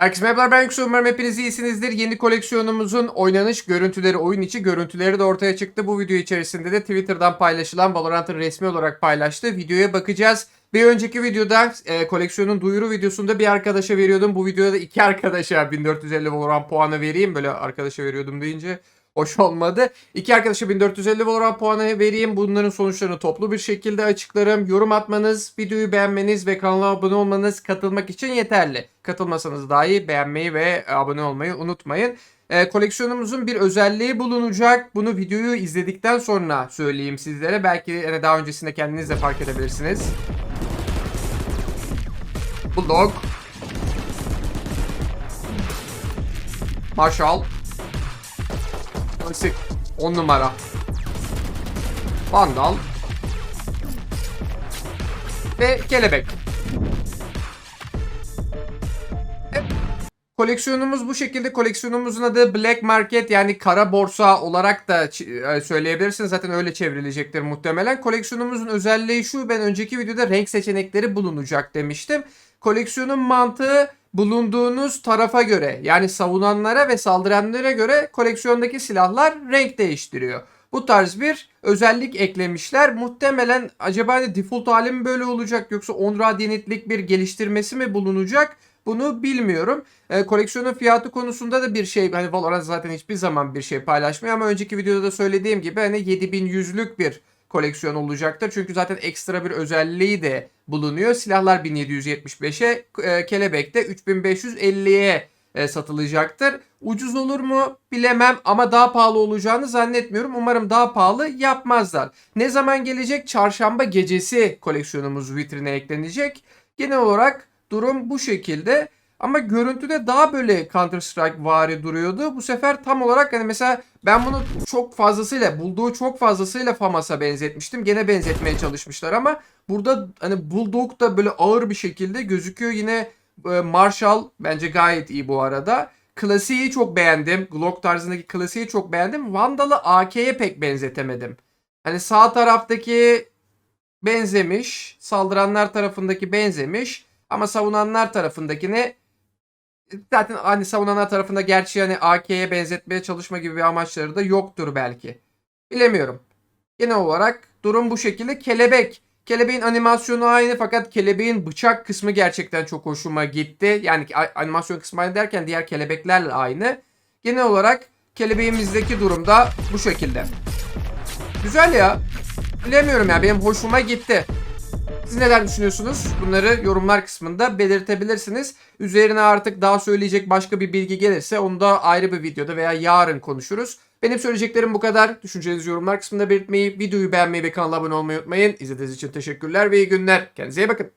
Herkese merhabalar ben Yüksel umarım hepiniz iyisinizdir. Yeni koleksiyonumuzun oynanış görüntüleri, oyun içi görüntüleri de ortaya çıktı. Bu video içerisinde de Twitter'dan paylaşılan Valorant'ın resmi olarak paylaştığı videoya bakacağız. Bir önceki videoda e, koleksiyonun duyuru videosunda bir arkadaşa veriyordum. Bu videoda da iki arkadaşa 1450 Valorant puanı vereyim. Böyle arkadaşa veriyordum deyince hoş olmadı. İki arkadaşa 1450 Valorant puanı vereyim. Bunların sonuçlarını toplu bir şekilde açıklarım. Yorum atmanız, videoyu beğenmeniz ve kanala abone olmanız katılmak için yeterli. Katılmasanız dahi beğenmeyi ve abone olmayı unutmayın. Ee, koleksiyonumuzun bir özelliği bulunacak. Bunu videoyu izledikten sonra söyleyeyim sizlere. Belki yani daha öncesinde kendiniz de fark edebilirsiniz. Bulldog. Marshall. Klasik 10 numara. Vandal. Ve kelebek. Evet. Koleksiyonumuz bu şekilde. Koleksiyonumuzun adı Black Market yani kara borsa olarak da e, söyleyebilirsiniz. Zaten öyle çevrilecektir muhtemelen. Koleksiyonumuzun özelliği şu. Ben önceki videoda renk seçenekleri bulunacak demiştim. Koleksiyonun mantığı bulunduğunuz tarafa göre yani savunanlara ve saldıranlara göre koleksiyondaki silahlar renk değiştiriyor. Bu tarz bir özellik eklemişler. Muhtemelen acaba hani default hali mi böyle olacak yoksa 10 radyantlik bir geliştirmesi mi bulunacak? Bunu bilmiyorum. Ee, koleksiyonun fiyatı konusunda da bir şey hani Valorant zaten hiçbir zaman bir şey paylaşmıyor ama önceki videoda da söylediğim gibi hani 7100'lük bir koleksiyon olacaktır. Çünkü zaten ekstra bir özelliği de bulunuyor. Silahlar 1775'e, e, kelebek de 3550'ye e, satılacaktır. Ucuz olur mu bilemem ama daha pahalı olacağını zannetmiyorum. Umarım daha pahalı yapmazlar. Ne zaman gelecek? Çarşamba gecesi koleksiyonumuz vitrine eklenecek. Genel olarak durum bu şekilde. Ama görüntüde daha böyle Counter Strike vari duruyordu. Bu sefer tam olarak hani mesela ben bunu çok fazlasıyla bulduğu çok fazlasıyla FAMAS'a benzetmiştim. Gene benzetmeye çalışmışlar ama burada hani Bulldog da böyle ağır bir şekilde gözüküyor. Yine e, Marshall bence gayet iyi bu arada. Klasiği çok beğendim. Glock tarzındaki klasiği çok beğendim. Vandal'ı AK'ye pek benzetemedim. Hani sağ taraftaki benzemiş. Saldıranlar tarafındaki benzemiş. Ama savunanlar tarafındakine zaten hani savunanlar tarafında gerçi hani AK'ye benzetmeye çalışma gibi bir amaçları da yoktur belki. Bilemiyorum. Genel olarak durum bu şekilde. Kelebek. Kelebeğin animasyonu aynı fakat kelebeğin bıçak kısmı gerçekten çok hoşuma gitti. Yani animasyon kısmı aynı derken diğer kelebeklerle aynı. Genel olarak kelebeğimizdeki durum da bu şekilde. Güzel ya. Bilemiyorum ya benim hoşuma gitti. Siz neler düşünüyorsunuz? Bunları yorumlar kısmında belirtebilirsiniz. Üzerine artık daha söyleyecek başka bir bilgi gelirse onu da ayrı bir videoda veya yarın konuşuruz. Benim söyleyeceklerim bu kadar. Düşüncelerinizi yorumlar kısmında belirtmeyi, videoyu beğenmeyi ve kanala abone olmayı unutmayın. İzlediğiniz için teşekkürler ve iyi günler. Kendinize iyi bakın.